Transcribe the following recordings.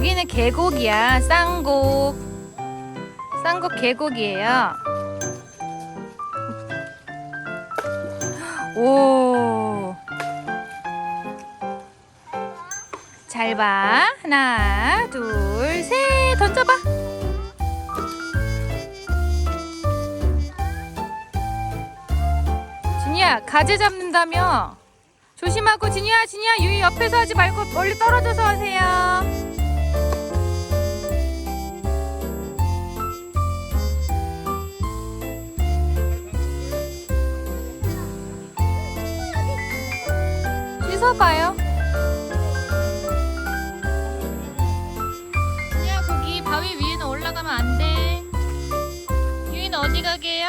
여기는 계곡이야. 쌍곡. 쌍곡 계곡이에요. 오. 잘 봐. 하나, 둘, 셋. 던져봐. 진이야, 가재 잡는다며. 조심하고, 진이야, 진이야, 유이 옆에서 하지 말고 멀리 떨어져서 하세요. 어봐요. 진이야, 거기 바위 위에는 올라가면 안 돼. 유이는 어디 가게요?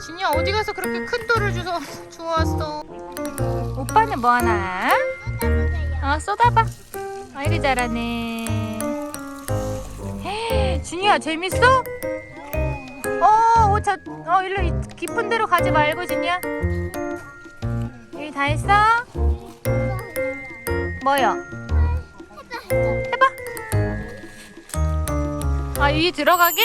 진이야 어디 가서 그렇게 큰 돌을 주워 주웠어? 오빠는 뭐 하나? 어 쏟아봐. 아이고 잘하네. 헤, 진이야 재밌어? 어, 어, 저, 어, 일로 이- 깊은 데로 가지 말고 진이야. 여기 다 했어? 뭐요? 해봐. 아, 위 들어가게?